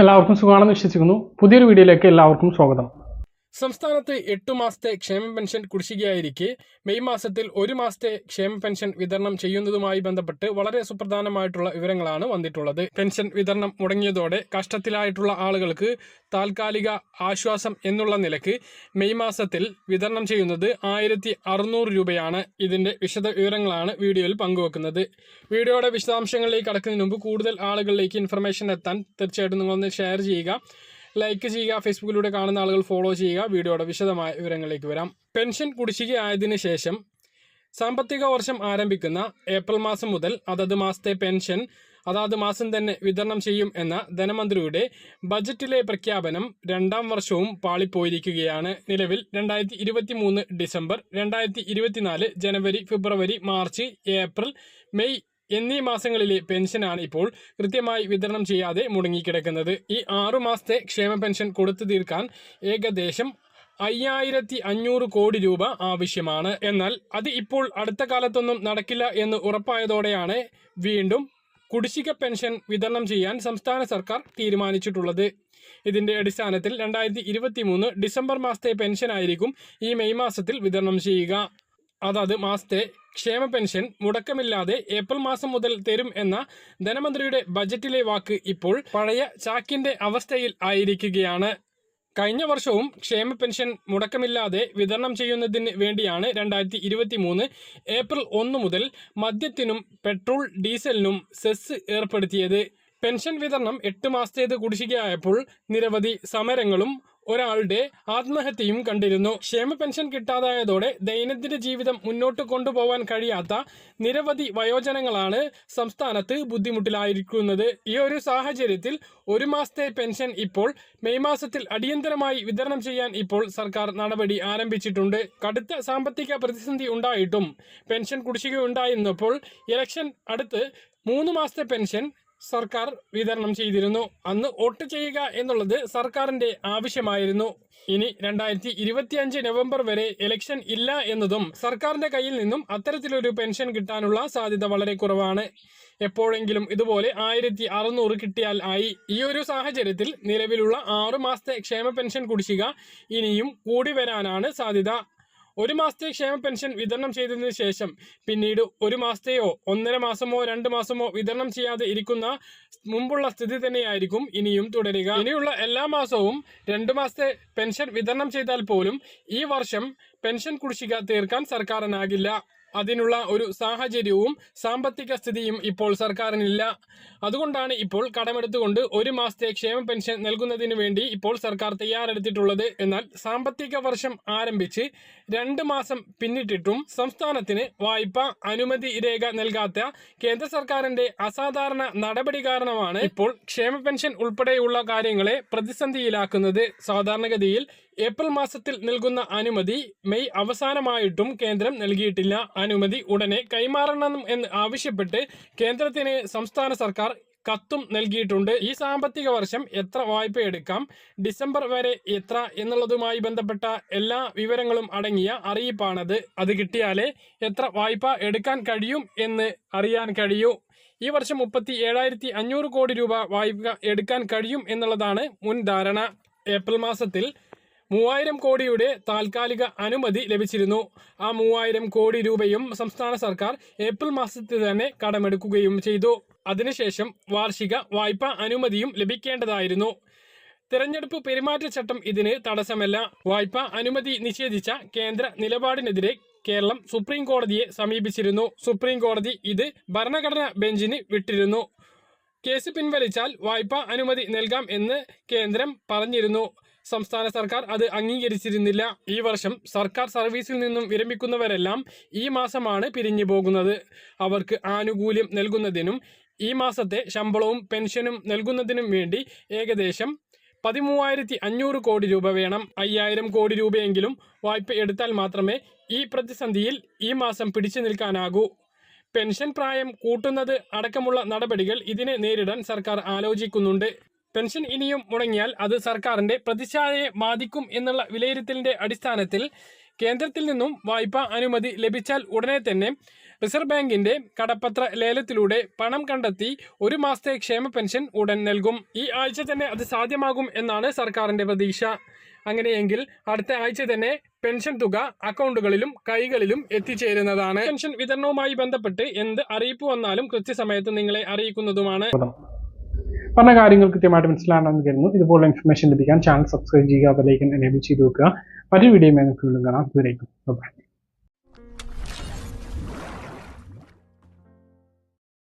എല്ലാവർക്കും സുഖമാണെന്ന് വിശ്വസിക്കുന്നു. പുതിയൊരു വീഡിയോയിലേക്ക് എല്ലാവർക്കും സ്വാഗതം. സംസ്ഥാനത്ത് എട്ടു മാസത്തെ ക്ഷേമ പെൻഷൻ കുടിശ്ശികയായിരിക്കെ. മെയ് മാസത്തിൽ ഒരു മാസത്തെ ക്ഷേമ പെൻഷൻ വിതരണം ചെയ്യുന്നതുമായി ബന്ധപ്പെട്ട് വളരെ സുപ്രധാനമായിട്ടുള്ള വിവരങ്ങളാണ് വന്നിട്ടുള്ളത്. പെൻഷൻ വിതരണം മുടങ്ങിയതോടെ കഷ്ടത്തിലായിട്ടുള്ള ആളുകൾക്ക് താൽക്കാലിക ആശ്വാസം എന്നുള്ള നിലയ്ക്ക് മെയ് മാസത്തിൽ വിതരണം ചെയ്യുന്നത് ആയിരത്തി രൂപയാണ്. ഇതിന്റെ വിശദ വിവരങ്ങളാണ് വീഡിയോയിൽ പങ്കുവെക്കുന്നത്. വീഡിയോയുടെ വിശദാംശങ്ങളിലേക്ക് കടക്കുന്നതിന് മുമ്പ് കൂടുതൽ ആളുകളിലേക്ക് ഇൻഫർമേഷൻ എത്താൻ തീർച്ചയായിട്ടും നിങ്ങളൊന്ന് ഷെയർ ചെയ്യുക. ലൈക്ക് ചെയ്യുക ഫേസ്ബുക്കിലൂടെ കാണുന്ന ആളുകൾ ഫോളോ ചെയ്യുക. വീഡിയോയുടെ വിശദമായ വിവരങ്ങളിലേക്ക് വരാം. പെൻഷൻ കുടിശ്ശിക കുടിശ്ശികയായതിനു ശേഷം സാമ്പത്തിക വർഷം ആരംഭിക്കുന്ന ഏപ്രിൽ മാസം മുതൽ അതത് മാസത്തെ പെൻഷൻ അതാത് മാസം തന്നെ വിതരണം ചെയ്യും എന്ന ധനമന്ത്രിയുടെ ബജറ്റിലെ പ്രഖ്യാപനം രണ്ടാം വർഷവും പാളിപ്പോയിരിക്കുകയാണ്. നിലവിൽ രണ്ടായിരത്തി ഇരുപത്തി മൂന്ന് ഡിസംബർ രണ്ടായിരത്തി ഇരുപത്തിനാല് ജനുവരി ഫെബ്രുവരി മാർച്ച് ഏപ്രിൽ മെയ് എന്നീ മാസങ്ങളിലെ പെൻഷനാണ് ഇപ്പോൾ കൃത്യമായി വിതരണം ചെയ്യാതെ മുടങ്ങിക്കിടക്കുന്നത്. ഈ ആറു മാസത്തെ ക്ഷേമ പെൻഷൻ കൊടുത്തു തീർക്കാൻ ഏകദേശം അയ്യായിരത്തി അഞ്ഞൂറ് കോടി രൂപ ആവശ്യമാണ്. എന്നാൽ അത് ഇപ്പോൾ അടുത്ത കാലത്തൊന്നും നടക്കില്ല എന്ന് ഉറപ്പായതോടെയാണ് വീണ്ടും കുടിശ്ശിക പെൻഷൻ വിതരണം ചെയ്യാൻ സംസ്ഥാന സർക്കാർ തീരുമാനിച്ചിട്ടുള്ളത്. ഇതിന്റെ അടിസ്ഥാനത്തിൽ രണ്ടായിരത്തി ഡിസംബർ മാസത്തെ പെൻഷനായിരിക്കും ഈ മെയ് മാസത്തിൽ വിതരണം ചെയ്യുക. അതാത് മാസത്തെ ക്ഷേമ പെൻഷൻ മുടക്കമില്ലാതെ ഏപ്രിൽ മാസം മുതൽ തരും എന്ന ധനമന്ത്രിയുടെ ബജറ്റിലെ വാക്ക് ഇപ്പോൾ പഴയ ചാക്കിന്റെ അവസ്ഥയിൽ ആയിരിക്കുകയാണ്. കഴിഞ്ഞ വർഷവും ക്ഷേമ പെൻഷൻ മുടക്കമില്ലാതെ വിതരണം ചെയ്യുന്നതിന് വേണ്ടിയാണ് രണ്ടായിരത്തി ഇരുപത്തി മൂന്ന് ഏപ്രിൽ ഒന്ന് മുതൽ മദ്യത്തിനും പെട്രോൾ ഡീസലിനും സെസ് ഏർപ്പെടുത്തിയത്. പെൻഷൻ വിതരണം എട്ട് മാസത്തേത് കുടിശ്ശികയായപ്പോൾ നിരവധി സമരങ്ങളും ഒരാളുടെ ആത്മഹത്യയും കണ്ടിരുന്നു. ക്ഷേമ പെൻഷൻ കിട്ടാതായതോടെ ദൈനംദിന ജീവിതം മുന്നോട്ട് കൊണ്ടുപോകാൻ കഴിയാത്ത നിരവധി വയോജനങ്ങളാണ് സംസ്ഥാനത്ത് ബുദ്ധിമുട്ടിലായിരിക്കുന്നത്. ഈ ഒരു സാഹചര്യത്തിൽ ഒരു മാസത്തെ പെൻഷൻ ഇപ്പോൾ മെയ് മാസത്തിൽ അടിയന്തരമായി വിതരണം ചെയ്യാൻ ഇപ്പോൾ സർക്കാർ നടപടി ആരംഭിച്ചിട്ടുണ്ട്. കടുത്ത സാമ്പത്തിക പ്രതിസന്ധി ഉണ്ടായിട്ടും പെൻഷൻ കുടിശ്ശിക ഉണ്ടായിരുന്നപ്പോൾ ഇലക്ഷൻ അടുത്ത് മൂന്ന് മാസത്തെ പെൻഷൻ സർക്കാർ വിതരണം ചെയ്തിരുന്നു. അന്ന് വോട്ട് ചെയ്യുക എന്നുള്ളത് സർക്കാരിന്റെ ആവശ്യമായിരുന്നു. ഇനി രണ്ടായിരത്തി ഇരുപത്തിയഞ്ച് നവംബർ വരെ ഇലക്ഷൻ ഇല്ല എന്നതും സർക്കാരിന്റെ കയ്യിൽ നിന്നും അത്തരത്തിലൊരു പെൻഷൻ കിട്ടാനുള്ള സാധ്യത വളരെ കുറവാണ്. എപ്പോഴെങ്കിലും ഇതുപോലെ ആയിരത്തി അറുന്നൂറ് കിട്ടിയാൽ ആയി. ഈ ഒരു സാഹചര്യത്തിൽ നിലവിലുള്ള ആറു മാസത്തെ ക്ഷേമ പെൻഷൻ കുടിശ്ശിക ഇനിയും കൂടി വരാനാണ് സാധ്യത. ഒരു മാസത്തെ ക്ഷേമ പെൻഷൻ വിതരണം ചെയ്തതിനു ശേഷം പിന്നീട് ഒരു മാസത്തെയോ ഒന്നര മാസമോ രണ്ട് മാസമോ വിതരണം ചെയ്യാതെ ഇരിക്കുന്ന മുമ്പുള്ള സ്ഥിതി തന്നെയായിരിക്കും ഇനിയും തുടരുക. ഇനിയുള്ള എല്ലാ മാസവും രണ്ട് മാസത്തെ പെൻഷൻ വിതരണം ചെയ്താൽ പോലും ഈ വർഷം പെൻഷൻ കുടിശ്ശിക തീർക്കാൻ സർക്കാരിനാകില്ല. അതിനുള്ള ഒരു സാഹചര്യവും സാമ്പത്തിക സ്ഥിതിയും ഇപ്പോൾ സർക്കാരിനില്ല. അതുകൊണ്ടാണ് ഇപ്പോൾ കടമെടുത്തുകൊണ്ട് ഒരു മാസത്തെ ക്ഷേമ പെൻഷൻ നൽകുന്നതിന് വേണ്ടി ഇപ്പോൾ സർക്കാർ തയ്യാറെടുത്തിട്ടുള്ളത്. എന്നാൽ സാമ്പത്തിക വർഷം ആരംഭിച്ച് രണ്ട് മാസം പിന്നിട്ടിട്ടും സംസ്ഥാനത്തിന് വായ്പ അനുമതി രേഖ നൽകാത്ത കേന്ദ്ര സർക്കാരിന്റെ അസാധാരണ നടപടി കാരണമാണ് ഇപ്പോൾ ക്ഷേമ പെൻഷൻ ഉൾപ്പെടെയുള്ള കാര്യങ്ങളെ പ്രതിസന്ധിയിലാക്കുന്നത്. സാധാരണഗതിയിൽ ഏപ്രിൽ മാസത്തിൽ നൽകുന്ന അനുമതി മെയ് അവസാനമായിട്ടും കേന്ദ്രം നൽകിയിട്ടില്ല. അനുമതി ഉടനെ കൈമാറണം എന്ന് ആവശ്യപ്പെട്ട് കേന്ദ്രത്തിന് സംസ്ഥാന സർക്കാർ കത്തും നൽകിയിട്ടുണ്ട്. ഈ സാമ്പത്തിക വർഷം എത്ര വായ്പ എടുക്കാം ഡിസംബർ വരെ എത്ര എന്നുള്ളതുമായി ബന്ധപ്പെട്ട എല്ലാ വിവരങ്ങളും അടങ്ങിയ അറിയിപ്പാണത്. അത് കിട്ടിയാലേ എത്ര വായ്പ എടുക്കാൻ കഴിയും എന്ന് അറിയാൻ കഴിയൂ. ഈ വർഷം മുപ്പത്തി ഏഴായിരത്തി അഞ്ഞൂറ് കോടി രൂപ വായ്പ എടുക്കാൻ കഴിയും എന്നുള്ളതാണ് മുൻ ധാരണ ഏപ്രിൽ മാസത്തിൽ മൂവായിരം കോടിയുടെ താൽക്കാലിക അനുമതി ലഭിച്ചിരുന്നു. ആ മൂവായിരം കോടി രൂപയും സംസ്ഥാന സർക്കാർ ഏപ്രിൽ മാസത്തിൽ തന്നെ കടമെടുക്കുകയും ചെയ്തു. അതിനുശേഷം വാർഷിക വായ്പാ അനുമതിയും ലഭിക്കേണ്ടതായിരുന്നു. തിരഞ്ഞെടുപ്പ് പെരുമാറ്റച്ചട്ടം ഇതിന് തടസ്സമല്ല. വായ്പാ അനുമതി നിഷേധിച്ച കേന്ദ്ര നിലപാടിനെതിരെ കേരളം സുപ്രീം കോടതിയെ സമീപിച്ചിരുന്നു. സുപ്രീം കോടതി ഇത് ഭരണഘടനാ ബെഞ്ചിന് വിട്ടിരുന്നു. കേസ് പിൻവലിച്ചാൽ വായ്പാ അനുമതി നൽകാം എന്ന് കേന്ദ്രം പറഞ്ഞിരുന്നു. സംസ്ഥാന സർക്കാർ അത് അംഗീകരിച്ചിരുന്നില്ല. ഈ വർഷം സർക്കാർ സർവീസിൽ നിന്നും വിരമിക്കുന്നവരെല്ലാം ഈ മാസമാണ് പിരിഞ്ഞു പോകുന്നത്. അവർക്ക് ആനുകൂല്യം നൽകുന്നതിനും ഈ മാസത്തെ ശമ്പളവും പെൻഷനും നൽകുന്നതിനും വേണ്ടി ഏകദേശം പതിമൂവായിരത്തി അഞ്ഞൂറ് കോടി രൂപ വേണം. അയ്യായിരം കോടി രൂപയെങ്കിലും വായ്പ എടുത്താൽ മാത്രമേ ഈ പ്രതിസന്ധിയിൽ ഈ മാസം പിടിച്ചു നിൽക്കാനാകൂ. പെൻഷൻ പ്രായം കൂട്ടുന്നത് അടക്കമുള്ള നടപടികൾ ഇതിനെ നേരിടാൻ സർക്കാർ ആലോചിക്കുന്നുണ്ട്. പെൻഷൻ ഇനിയും മുടങ്ങിയാൽ അത് സർക്കാരിന്റെ പ്രതിച്ഛായയെ ബാധിക്കും എന്നുള്ള വിലയിരുത്തലിന്റെ അടിസ്ഥാനത്തിൽ കേന്ദ്രത്തിൽ നിന്നും വായ്പ അനുമതി ലഭിച്ചാൽ ഉടനെ തന്നെ റിസർവ് ബാങ്കിന്റെ കടപ്പത്ര ലേലത്തിലൂടെ പണം കണ്ടെത്തി ഒരു മാസത്തെ ക്ഷേമ പെൻഷൻ ഉടൻ നൽകും. ഈ ആഴ്ച തന്നെ അത് സാധ്യമാകും എന്നാണ് സർക്കാരിന്റെ പ്രതീക്ഷ. അങ്ങനെയെങ്കിൽ അടുത്ത ആഴ്ച തന്നെ പെൻഷൻ തുക അക്കൗണ്ടുകളിലും കൈകളിലും എത്തിച്ചേരുന്നതാണ്. പെൻഷൻ വിതരണവുമായി ബന്ധപ്പെട്ട് എന്ത് അറിയിപ്പ് വന്നാലും കൃത്യസമയത്ത് നിങ്ങളെ അറിയിക്കുന്നതുമാണ്. പറഞ്ഞ കാര്യങ്ങൾ കൃത്യമായിട്ട് മനസ്സിലാണെന്ന് കരുതുന്നു. ഇതുപോലുള്ള ഇൻഫർമേഷൻ ലഭിക്കാൻ ചാനൽ സബ്സ്ക്രൈബ് ചെയ്യുക അതിലേക്ക് എനേബിൾ ചെയ്ത് വെക്കുക. മറ്റൊരു വീഡിയോ നിങ്ങൾക്ക് വീണ്ടും കാണാം. ഇതുവരേക്കും